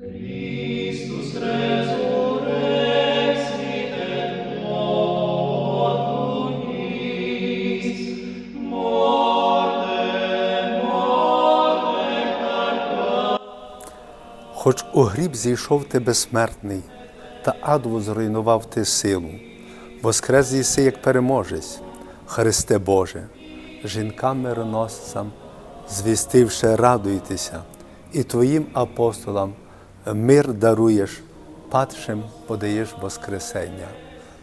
Хоч у гріб зійшов ти безсмертний, та адву зруйнував ти силу, воскрес єси, як переможець, Христе Боже, жінкам мироносцям, звістивши, радуйтеся, і Твоїм апостолам мир даруєш, падшим подаєш Воскресення.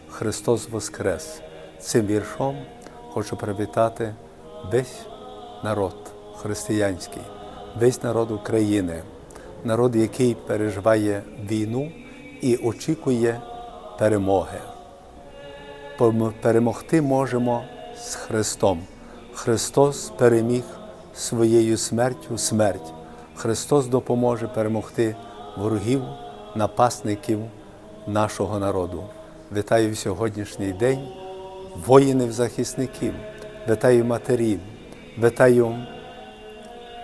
Христос Воскрес! Цим віршом хочу привітати весь народ християнський, весь народ України народ, який переживає війну і очікує перемоги. Перемогти можемо з Христом. Христос переміг своєю смертю смерть. Христос допоможе перемогти ворогів, напасників нашого народу. Вітаю сьогоднішній день воїнів-захисників, вітаю матерів, вітаю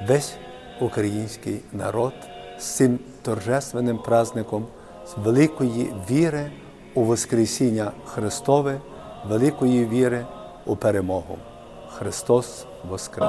весь український народ з цим торжественним праздником, з великої віри у Воскресіння Христове, великої віри у перемогу. Христос Воскрес!